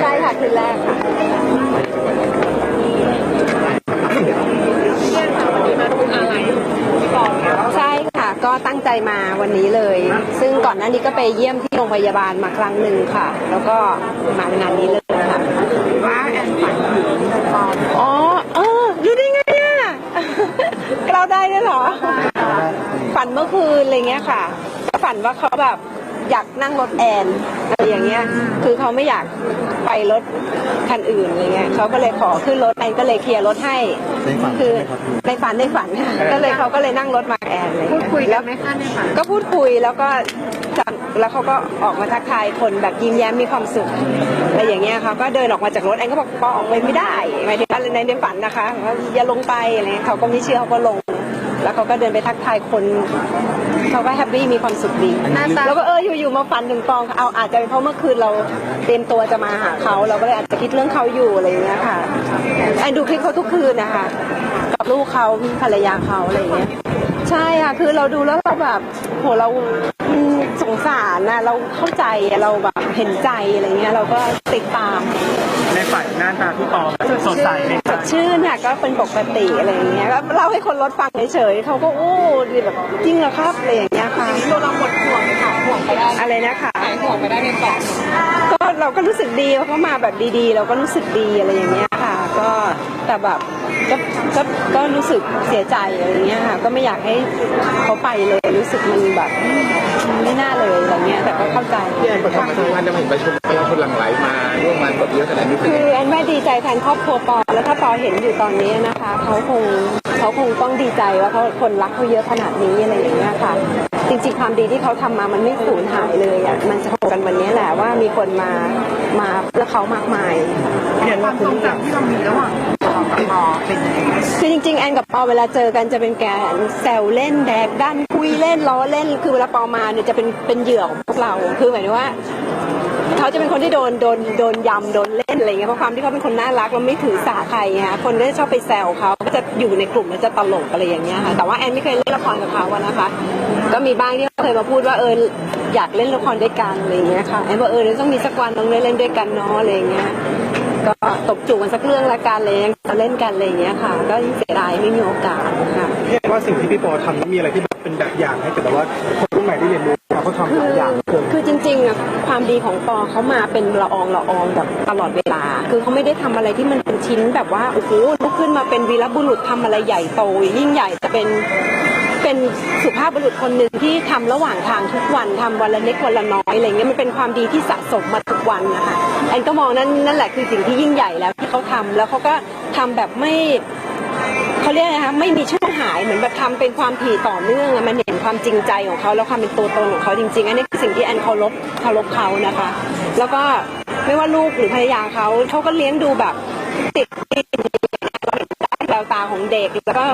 ใช่ค่ะคืนแรกค่ะใช่ค่ะก็ตั้งใจมาวันนี้เลย ซึ่งก่อนหน้านี้ก็ไปเยี่ยมที่โรงพยาบาลมาครั้งหนึ่งค่ะ แล้วก็มางานนี้เลยค่ะว่าแอนฝันถึงอมอ๋อเออรู้ได้ไงอะเราได้ด้วยเหรอ ฝันเมื่อคืนอะไรเงี้ยค่ะ ฝันว่าเขาแบบ อยากนั่งรถแอนอะไรอย่างเงี้ย คือเขาไม่อยากไปรถคันอื่นอะไรเงี้ยเขาก็เลยขอขึ้นรถแอนก็เลยเคลียร์รถให้ ในฝันคือใช่ไหมครับ ในฝันในฝันค่ะก็เลยเขาก็เลยนั่งรถมาแอนอะไรพูเงี้ดยคุยกัแล้นวไหมคะในฝันก็พูดคุยแล้วก็จังแล้วเขาก็ออกมาทักทายคนแบบยิ้มแย้มมีความสุขอะไรอย่างเงี้ยค่ะก็เดินออกมาจากรถแอนก็บอกปอออกไปไม่ได้หมายถึงว่าในในฝันนะคะว่าอย่าลงไปอะไรเงี้ยเขาก็ไม่เชื่อเขาก็ลง แล้วเขาก็เดินไปทักทายคนเขาก็แฮปปี้มีความสุขดีหน้าตาแล้วก็เอออยู่ๆมาฝันถึงปองเอาอาจจะเป็นเพราะเมื่อคืนเราเตรียมตัวจะมาหาเขาเราก็เลยอาจจะคิดเรื่องเขาอยู่อะไรอย่างเงี้ยค่ะแอนดูคลิปเขาทุกคืนนะคะกับลูกเขาภรรยาเขาอะไรอย่างเงี้ยใช่ค่ะคือเราดูแล้วเราแบบโหเราอืมสงสารนะเราเข้าใจอะเราแบบเห็นใจอะไรเงี้ยเราก็ติดตาม ในฝันหน้าตาพี่ปอสดใสไหมสคะดชื่นค่ะก็เป็นปกติอะไรอย่างเงี้ยก็เล่าให้คนรถฟังเฉยๆเขาก็โอ้ดีแบบจริงเหรอครับอะไรอย่างเงี้ยค่ะตัวเราหมดห่วงไหมคะห่วงไปได้อะไรนะคะ หายห่วงไปได้ในปอมก็เราก็รู้สึกดีว่าเขามาแบบดีๆ เราก็รู้สึกดีอะไรอย่างเงี้ยค่ะ ก็แต่แบบก็ก็ก็รู้สึกเสียใจอะไรอย่างเงี้ยค่ะ ก็ไม่อยากให้เขาไปเลยรู้สึกมันแบบ ไม่น่าเลยอะไรเงี้ยแต่ก็เข้าใจ พี่แอนประทับใจวันจะมาเห็นประชาชนประชาชนหลั่งไหลมาร่วมงานแบบเยอะขนาดนี้เป็นคืยังอไงแอนแม่ดีใจแทนครอบครัวปอ แล้วถ้าปอเห็นอยู่ตอนนี้นะคะเขาคงเขาคงต้องดีใจว่าเขาคนรักเขาเยอะขนาดนี้อะไรอย่างเงี้ยค่ะ จริงๆความดีที่เขาทำมามันไม่สูญหายเลยอะมันจะโผล่กันวันนี้แหละว่ามีคนมามาเพื่อเขามากมายเห็นคว่าวามคุทณรงจำที่เรามีระหว่างปอกับปอเป็นยังไงคือจริงๆ แอนกับปอเวลาเจอกันจะเป็นการแซวเล่นแดกด้านคุ ยเล่นล้อเล่นคือเวลาปอมาเนี่ยจะเป็นเป็นเหยื่อของพวกเราคือหมายถึงว่าเขาจะเป็นคนที่โดนโดนโดนยำโดนเล่นอะไรเงี้ยเพราะความที่เขาเป็นคนน่ารักแล้วไม่ถือสาใครไงคะคนก็จะชอบไปแซวเขาก็จะอยู่ในกลุ่มแล้วจะตลกอะไรอย่างเงี้ยค่ะแต่ว่าแอนไม่เคยเล่นละครกับเขาอะนะคะ ก็มีบ้างที่เขาเคยมาพูดว่าเอออยากเล่นละครด้วยกันอะไรเงี้ยค่ะแอนบอกเออเดี๋ยวต้องมีสักวันต้องได้เล่นด้วยกันเนาะอะไรเงี้ย ก็ตบจูบกันสักเรื่องละกันเลยจะเล่นกันอะไรอย่างเงี้ยค่ะ ก็เสียดายไม่มีโอกาสค่ะพี่แอนว่าสิ่งที่พี่ปอทำนั้นมีอะไรที่แบบเป็นแบบอย่างให้กับแบบว่าคนรุ่นใหม่ได้เรียนรู้เขาทำหลายอย่างเกินคือจริงๆอะความดีของปอเขามาเป็นละอองละอองแบบตลอดเวลา คือเขาไม่ได้ทำอะไรที่มันเป็นชิ้นแบบว่าโอ้โหลุกขึ้นมาเป็นวีรบุรุษทำอะไรใหญ่โตยิ่งใหญ่จะเป็น เป็นสุภาพบุรุษคนหนึ่งที่ทำระหว่างทางทุกวันทำวันละเล็กวันละน้อยอะไรเงี้ยมันเป็นความดีที่สะสมมาทุกวันนะคะแอนก็มองนั่นนั่นแหละคือสิ่งที่ยิ่งใหญ่แล้วที่เขาทำแล้วเขาก็ทำแบบไม่เขาเรียกไรนะคะไม่มีช่วงหายเหมือนแบบทำเป็นความถี่ต่อเนื่องอะมันเห็นความจริงใจของเขาแล้วความเป็นตัวตนของเขาจริงๆอันนี้คือสิ่งที่แอนเคารพเคารพเขานะคะ แล้วก็ไม่ว่าลูกหรือภรรยาเขาเขาก็เลี้ยงดูแบบติดติดแววตาของเด็ก แล้วก็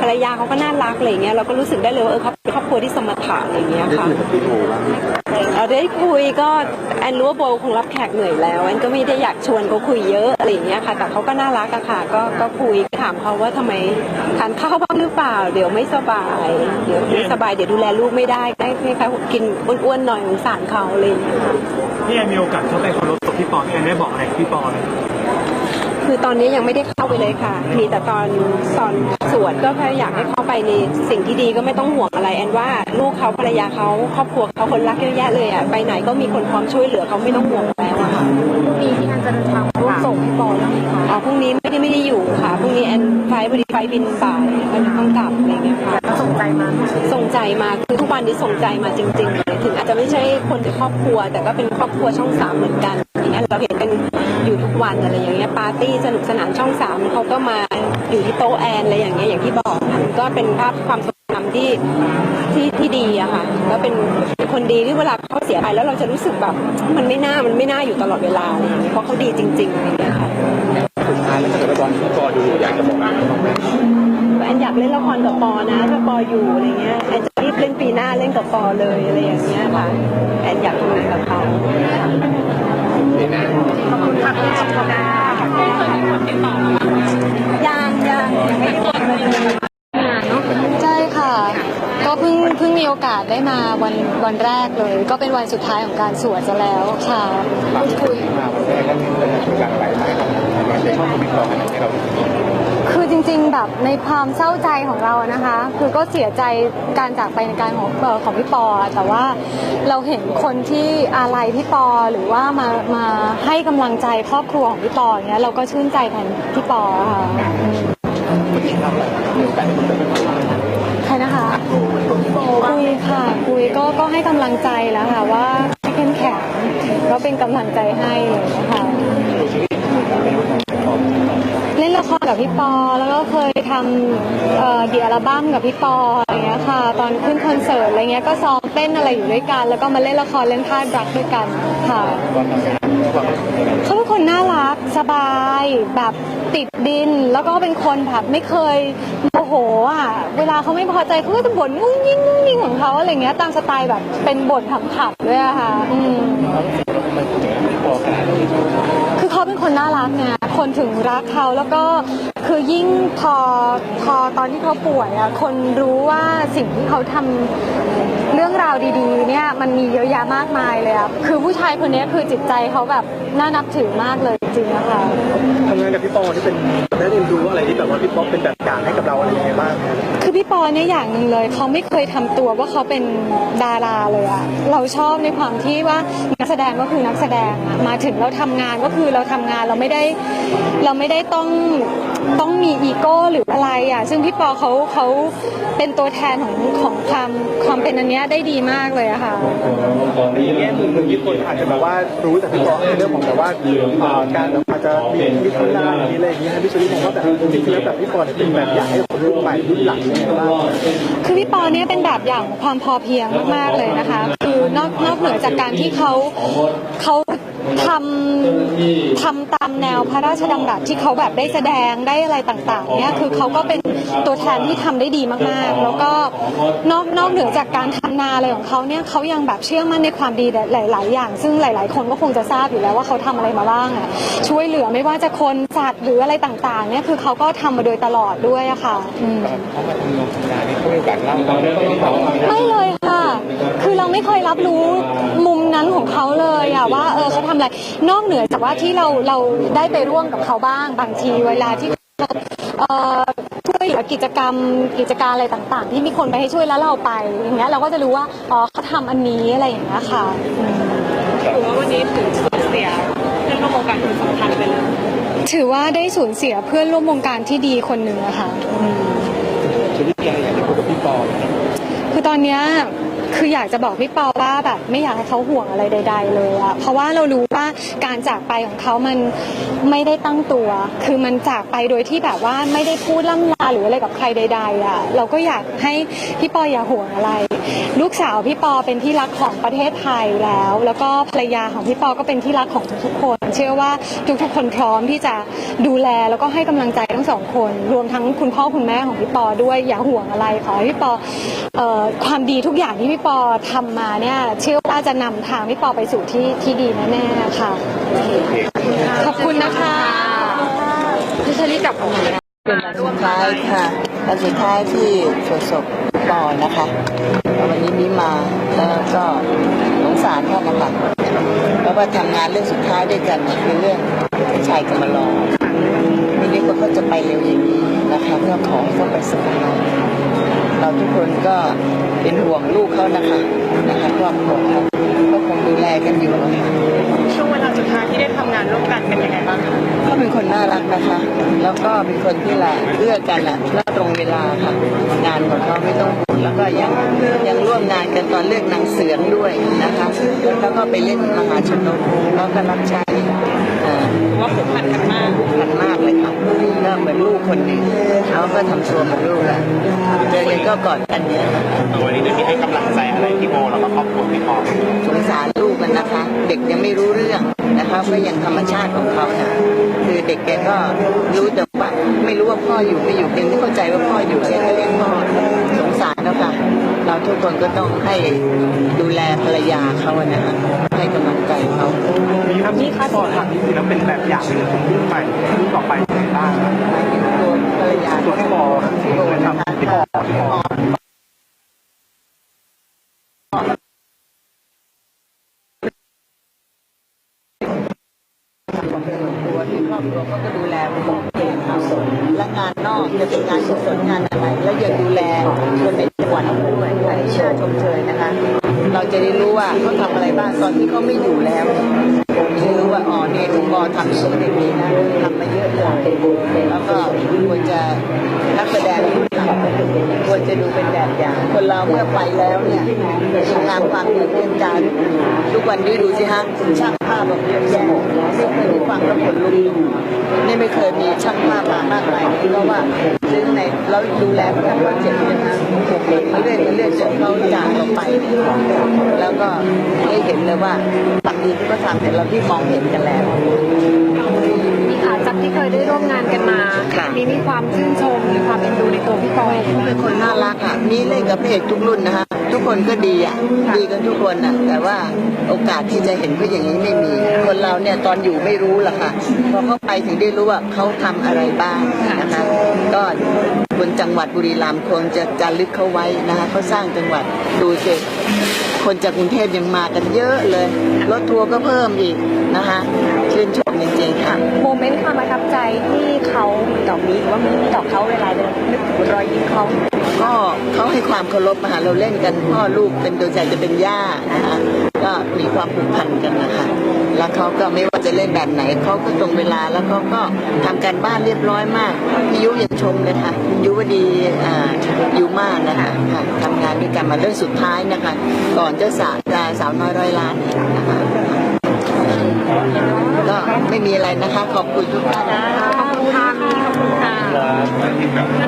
ภรรยาเขาก็น่ารักอะไรอย่างเงี้ยเราก็รู้สึกได้เลยว่าเออเขาเป็นครอบครัวที่สมถะอะไรอย่างเงี้ยได้ค่ะคุยกับพี่โบบ้างไหมครับเราได้คุยก็แอนรู้ว่าโบคงรับแขกเหนื่อยแล้วแอนก็ไม่ได้อยากชวนเขาคุยเยอะอะไรอย่างเงี้ยค่ะ แต่เขาก็น่ารักอะค่ะ ก็ก็คุยถามเขาว่าทำไมทานข้าวบ้างหรือเปล่า เดี๋ยวไม่สบาย เดี๋ยวไม่สบายเดี๋ยวดูแลลูกไม่ได้ได้ให้เขากินอ้วนๆหน่อยสงสารเขาอะไรอย่างเลยค่ะ พี่แอนมีโอกาสเข้าไปเคารพศพพี่ปอพี่แอนได้บอกอะไรกับพี่ปอไหม คือตอนนี้ยังไม่ได้เข้าไปเลยค่ะ มีแต่ตอนตอนสวดก็แค่อยากให้เข้าไปในสิ่งที่ดีก็ไม่ต้องห่วงอะไรแอนว่าลูกเขาภรรยาเขาครอบครัวเขาคนรักเยอะแยะเลยอะไปไหนก็มีคนพร้อมช่วยเหลือเขาไม่ต้องห่วงแล้วอะค่ะมีที่อันจะเดินทางร่วมส่งพี่ปอแล้วไหมคะอ๋อพรุ่งนี้ไม่ได้ไม่ได้อยู่ค่ะพรุ่งนี้แอนไฟล์พอดีไฟล์บินบ่ายก็ต้องกลับอะไรเงี้ยค่ะก็ส่งใจมาส่งใจมาคือทุกวันนี้ส่งใจมาจริงๆเลยถึงอาจจะไม่ใช่คนในครอบครัว แต่ก็เป็นครอบครัวช่องสามเหมือนกันอย่างเงี้ยเราเห็นกันอยู่ทุก วันอะไรอย่างเงี้ยปาร์ตี้สนุกสนานช่องสามเขาก็มาอยู่ที่โต๊ะแอนอะไรอย่างเงี้ยอย่างที่บอกค่ะมันก็เป็นภาพความทรงจำที่ที่ที่ดีอะค่ะแล้วเป็นคนดีที่เวลาเขาเสียไปแล้วเราจะรู้สึกแบบมันไม่น่ามันไม่น่าอยู่ตลอดเวลาอะไรอย่างเงี้ยเพราะเขาดีจริงๆอะไรอย่างเงี้ยค่ะสุดท้ายแล้วถ้าเกิดว่าตอนที่พี่ปอดูอยากจะบอกอะไรบ้างไหมแอนอยากเล่นละครกับปอนะถ้าปออยู่อะไรเงี้ยแอนจะรีบเล่นปีหน้าเล่นกับปอเลยอะไรอย่างเงี้ยค่ะแอนอยากทำงานกับเขา ยังยังไม่ได้บอกเลยใช่ค่ะ ก็เพิ่งเพิ่งมีโอกาสได้มาวันวันแรกเลย ก็เป็นวันสุดท้ายของการสวดจะแล้วค่ะคุยมาวันแรกก็มีการไหลไหลมาเงช่วงก็มีความให้เรา จริงแบบในความเศร้าใจของเราอะนะคะ คือก็เสียใจการจากไปในการของเอ่อของพี่ปอ แต่ว่าเราเห็นคนที่อาลัยพี่ปอหรือว่ามามาให้กำลังใจครอบครัวของพี่ปออย่างเงี้ยเราก็ชื่นใจแทนพี่ปอค่ะอืมใครนะคะ คุยค่ะ คุยก็ก็ให้กำลังใจแล้วค่ะว่าให้เข้มแข็งก็เป็นกำลังใจให้เลยนะคะเล่นละ กับพี่ปอ แล้วก็เคยทำเอ่อดีอัลบั้มกับพี่ปออะไรเงี้ยค่ะ ตอนขึ้นคอนเสิร์ตอะไรเงี้ยก็ซ้อมเต้นอะไรอยู่ด้วยกัน แล้วก็มาเล่นละครเล่นพาดรักด้วยกันค่ะเขาเป็นคนน่ารักสบายแบบติดดิน แล้วก็เป็นคนแบบไม่เคยโมโหอะเวลาเขาไม่พอใจเขาก็จะบ่นงุ้งยิ่งงุ้งยิ่งของเขาอะไรเงี้ยตามสไตล์แบบเป็นบ่นขำๆด้วยอะค่ะอืมคือเขาเป็นคนน่ารักไง คนถึงรักเขาแล้วก็คือยิ่งพอพอตอนที่เขาป่วยอะคนรู้ว่าสิ่งที่เขาทำเรื่องราวดีๆ เนี่ยมันมีเยอะแยะมากมายเลยอะคือผู้ชายคนนี้คือจิตใจเขาแบบน่านับถือมากเลยจริงนะคะทำงานกับพี่ปอที่เป็นได้เรียนรู้อะไรที่ แบบว่าพี่ปอเป็นแบบอย่างให้กับเราอะไรยังไงบ้างคือพี่ปอเนี่ยอย่างหนึ่งเลยเขาไม่เคยทำตัวว่าเขาเป็นดาราเลยอะเราชอบในความที่ว่านักแสดงก็คือนักแสดงอะมาถึงเราทำงานก็คือเราทำงานเราไม่ได้เราไม่ได้ต้องต้องมีอีโก้หรืออะไรอะซึ่งพี่ปอเขาเขา เป็นตัวแทนของของความความเป็นอันเนี้ยได้ดีมากเลยอะค่ะแง่มุมหนึ่งที่คนอาจจะแบบว่ารู้แต่พี่ปอในเรื่องของแบบว่าเอ่อการแบบอาจจะมีมิตรลามีอะไรอย่างเงี้ยให้พี่สุริมองว่าแบบจริงๆแล้วแบบพี่ปอเนี่ยเป็นแบบอย่างให้คนรุ่นใหม่รุ่นหลังยังไงบ้างคือพี่ปอเนี่ยเป็นแบบอย่างของความพอเพียงมากๆเลยนะคะ คือนอกนอกเหนือจากการที่เขาเขา ทำทำตามแนวพระราชดำรัสที่เขาแบบได้แสดงได้อะไรต่างๆเนี่ยคือเขาก็เป็นตัวแทนที่ทำได้ดีมากๆ แล้วก็นอกนอกเหนือจากการทำนาอะไรของเขาเนี่ยเขายังแบบเชื่อมั่นในความดีหลาย ๆ อย่าง ซึ่งหลาย ๆ คนก็คงจะทราบอยู่แล้วว่าเขาทำอะไรมาบ้างอะช่วยเหลือไม่ว่าจะคนสัตว์หรืออะไรต่างๆเนี่ยคือเขาก็ทำมาโดยตลอดด้วยอะค่ะอืมเขามาทำโรงทำงานนี่เขามีโอกาสเล่าเราได้ไหมครับไม่เลยค่ะคือเราไม่เคยรับรู้มุมนั้นของเขาเลยอะว่าเออเขาทำอะไรนอกเหนือจากว่าที่เราเราได้ไปร่วมกับเขาบ้าง บางทีเวลาที่เขาเอ่อช่วยเหลือกิจกรรมกิจการอะไรต่าง ๆ ที่มีคนไปให้ช่วยแล้วเราไปอย่างเงี้ยเราก็จะรู้ว่าอ๋อเขาทำอันนี้อะไรอย่างเงี้ยค่ะอืมถือว่าวันนี้ถึงสูญเสียเรื่องระบบการคนสำคัญไปเลยถือว่าได้สูญเสียเพื่อนร่วมวงการที่ดีคนหนึ่งอะค่ะอืมชีวิตแกอยากจะคุยกับพี่ปอไหมคือตอนเนี้ย คืออยากจะบอกพี่ปอว่าแบบไม่อยากให้เขาห่วงอะไรใด ๆ เลยอะเพราะว่าเรารู้ว่าการจากไปของเขามันไม่ได้ตั้งตัว คือมันจากไปโดยที่แบบว่าไม่ได้พูดล่ำลาหรืออะไรกับใครใด ๆอะเราก็อยากให้พี่ปออย่าห่วงอะไร ลูกสาวพี่ปอเป็นที่รักของประเทศไทยแล้ว แล้วก็ภรรยาของพี่ปอก็เป็นที่รักของทุกๆคน เชื่อว่าทุกๆคนพร้อมที่จะดูแลแล้วก็ให้กำลังใจทั้งสองคน รวมทั้งคุณพ่อคุณแม่ของพี่ปอด้วยอย่าห่วงอะไรขอให้พี่ปอเอ่อความดีทุกอย่างที่พี่ปอทำมาเนี่ยเชื่อว่าจะนำทางพี่ปอไปสู่ที่ที่ดีแน่ๆค่ะขอบคุณนะคะพี่เชอรี่กลับมาใหม่นะเป็นวันสุดท้ายค่ะ วันสุดท้ายที่สวดศพปอนะคะ วันนี้มีมาแล้วก็สงสารท่านนะคะเพราะว่าทำงานเรื่องสุดท้ายด้วยกันคือเรื่องชายกำมะลอไม่นึกว่าเขาจะไปเร็วอย่างนี้นะคะเพื่อขอให้เขาไปสบายเราทุกคนก็เป็นห่วงลูกเขานะคะนะคะครอบครัวเขาก็คงดูแลกันอยู่นะคะ ช่วงเวลาสุดท้ายที่ได้ทำงานร่วมกันเป็นยังไงบ้างคะเขาเป็นคนน่ารักนะคะ แล้วก็เป็นคนที่ละเอื้อกันละและตรงเวลาค่ะ งานของเขาไม่ต้องห่วงแล้วก็ยังยังร่วมงานกันตอนเลือกนางเสือนด้วยนะคะ แล้วก็ไปเล่นมหาชนกแล้วก็รับใช้ อ่าว่าผูกพันกันมากพันมากเลยค่ะก็เหมือนลูกคนหนึ่งเขาก็ทำตัวเหมือนลูกแหละเจอกันก็กอดกันเนี่ยวันนี้ได้มีให้กำลังใจอะไรพี่โมแล้วก็ครอบครัวพี่ปอสงสารลูกกันนะคะ เด็กยังไม่รู้เรื่องนะคะก็ยังธรรมชาติของเขานะคือเด็กแกก็รู้แต่ว่าไม่รู้ว่าพ่ออยู่ไม่อยู่เป็นไม่เข้าใจว่าพ่ออยู่แกก็เรียกพ่อสงสารแล้วค่ะเราทุกคนก็ต้องให้ดูแลภรรยาเขาอะนะคะให้กำลัง ใจเขามีครับที่ปอทำนี่คือแล้วเป็นแบบอย่างให้คนรุ่นใหม่รุ่นต่อไปยังไงบ้างครับหมายถึงตัวภรรยาตัวพี่ปอครับที่โดนทำพี่ปอวมีครอบครัวเขาก็ดูแลครอบครัวเขาและงานนอกจะเป็นงานกุศลงานอะไร แล้วยังดูแลคนในจังหวัดด้วยอันนี้น่าชมเชยนะคะ เราจะได้รู้ว่าเขาทำอะไรบ้างตอนที่เขาไม่อยู่แล้วจะรู้ว่าอ๋อเนี่ยลุงบอทำสิ่งนี้นะทำมาเยอะเลยแล้วก็ควรจะนักแสดงที่ทำ จะดูเป็นแบบอย่าง คนเราเมื่อไปแล้วเนี่ยงามความดีเรื่องการทุกวันนี้ดูสิฮะช่างภาพแบบเยอะแยะไม่เคยได้ฟังแล้วขนลุกนี่ไม่เคยมีช่างภาพมามากมายเพราะว่าซึ่งในเราดูแลเขาทั้งวันเจ็ดเดือนนะมาเรื่อยมาเรื่อยจนเขาจากเราไป แล้วก็ได้เห็นเลยว่าบางทีที่เขาทำเนี่ยเราที่มองเห็นกันแล้ว จากที่เคยได้ร่วมงานกันมาค่ะ มีมีความชื่นชมหรือความเอ็นดูในตัวพี่ปอยเป็นคนน่ารักอะ มีเล่นกับพระเอกทุกรุ่นนะฮะทุกคนก็ดีอะ ดีกันทุกคนอะ แต่ว่าโอกาสที่จะเห็นเขาอย่างนี้ไม่มี คนเราเนี่ยตอนอยู่ไม่รู้หรอกค่ะ พอเขาไปถึงได้รู้ว่าเขาทำอะไรบ้างนะคะ ก็ บนจังหวัดบุรีรัมย์คงจะจารึกเขาไว้นะคะเขาสร้างจังหวัดดูสิคนจากกรุงเทพยังมากันเยอะเลย รถทัวร์ก็เพิ่มอีกนะคะชื่นชมจริงๆค่ะ โมเมนต์ความประทับใจที่เขามีต่อมีหรือว่ามีต่อเขาเวลาเดินนึกถึงรอยยิ้มเขาก็เขาให้ความเคารพมาหาเราเล่นกันพ่อลูกเป็นตัวใจจะเป็นย่านะคะก็มีความผูกพันกันนะคะ แล้วเขาก็ไม่ว่าจะเล่นแบบไหนเขาก็ตรงเวลาแล้วเขาก็ทำการบ้านเรียบร้อยมากพี่ยุยังชมเลยค่ะยุวดีอ่ายุมากนะคะทำงานด้วยกันมาเรื่องสุดท้ายนะคะ ก่อนเจ้าสาวสาวน้อยร้อยล้านนะคะก็ไม่มีอะไรนะคะ ขอบคุณทุกท่านขอบคุณค่ะ